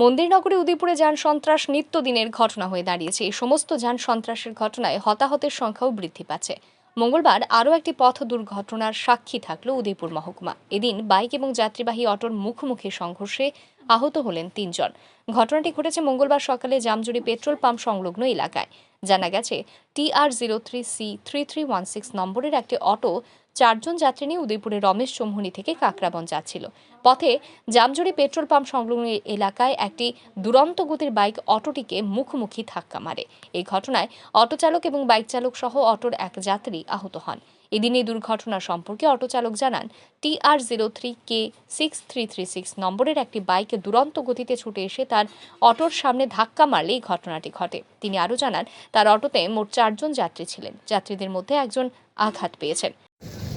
মন্দিরনগরে উদয়পুরে যান সন্ত্রাস নিত্যদিনের ঘটনা হয়ে দাঁড়িয়েছে। এই সমস্ত যান সন্ত্রাসের ঘটনায় হতাহতের সংখ্যাও বৃদ্ধি পাচ্ছে। মঙ্গলবার আরও একটি পথ দুর্ঘটনার সাক্ষী থাকল উদয়পুর মহকুমা। এদিন বাইক এবং যাত্রীবাহী অটোর মুখোমুখি সংঘর্ষে আহত হলেন তিনজন। ঘটনাটি ঘটেছে মঙ্গলবার সকালে জামজুড়ি পেট্রোল পাম্প সংলগ্ন এলাকায়। জানা গেছে TR zero three C three three one six নম্বরের একটি অটো চারজন যাত্রী নিয়ে উদয়পুরের রমেশ চৌমুহনী থেকে কাকরাবন যাচ্ছিল। পথে জামজুড়ি পেট্রোল পাম্প সংলগ্ন এলাকায় একটি দুরন্ত গতির বাইক অটোটিকে মুখোমুখি ধাক্কা মারে। এই ঘটনায় অটো চালক এবং বাইক চালক সহ অটোর এক যাত্রী আহত হন। এদিন এই দুর্ঘটনা সম্পর্কে অটো চালক জানান TR zero three K six three three six নম্বরের একটি বাইক দুরন্ত গতিতে ছুটে এসে তার অটোর সামনে ধাক্কা মারলে এই ঘটনাটি ঘটে। তিনি আরও জানান, তার অটোতে মোট চারজন যাত্রী ছিলেন। যাত্রীদের মধ্যে একজন আঘাত পেয়েছেন।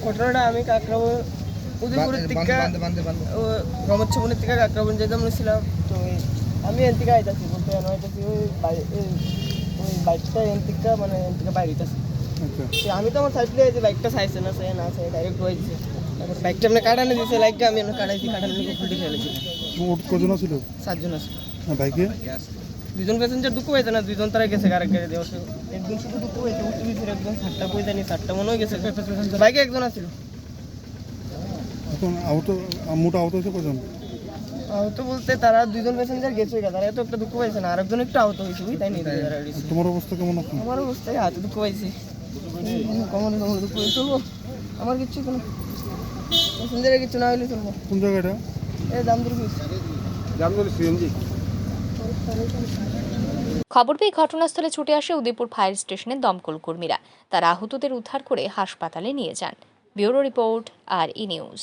ঘটনাটা আমি কাকরাবন উদয়পুরের থেকে ও রমচ্ছবনের থেকে কাকরাবন যেতাম ছিলাম। তো আমি এন থেকে আইতাছি বলতে এন আইতাছি ওই ওই বাইকটা এন থেকে মানে এন থেকে বাইরে হইতাছি আচ্ছা আমি তো আমার সাইডে যে বাইকটা চাইছে না সে না সে ডাইরেক্ট হয়েছে বাইকটা এমনি কাটানো দিয়েছে লাইকটা আমি কাটাইছি কাটানো দিকে ফুলটি ফেলেছি। ছিল? সাতজন আছে। বাইকে দুজন প্যাসেঞ্জার দুঃখ পাইছে না? দুজন তারা গেছে আরেক গাড়ি দেওয়া একজন শুধু দুঃখ পাইছে উঠতে দিয়েছে একজন সাতটা পয়সা নিয়ে সাতটা মনে হয়ে গেছে। বাইকে একজন আছিল। এখন আহত মোট আহত হয়েছে কজন? আহত বলতে তারা দুজন প্যাসেঞ্জার গেছে গা, তারা এত একটা দুঃখ পাইছে না। আরেকজন একটু আহত হয়েছে বুঝতাই নি তোমার অবস্থা কেমন আমার অবস্থায় হাতে দুঃখ পাইছি। কমন কমন দুঃখ পাইছে চলবো। আমার কিচ্ছু কোনো প্যাসেঞ্জারের কিছু না হলে চলবো। কোন জায়গাটা? এই দাম দূর হয়েছে খবর পেয়ে ঘটনাস্থলে ছুটে আসে উদয়পুর ফায়ার স্টেশনের দমকল কর্মীরা। তারা আহতদের উদ্ধার করে হাসপাতালে নিয়ে যান। Bureau report, R E news.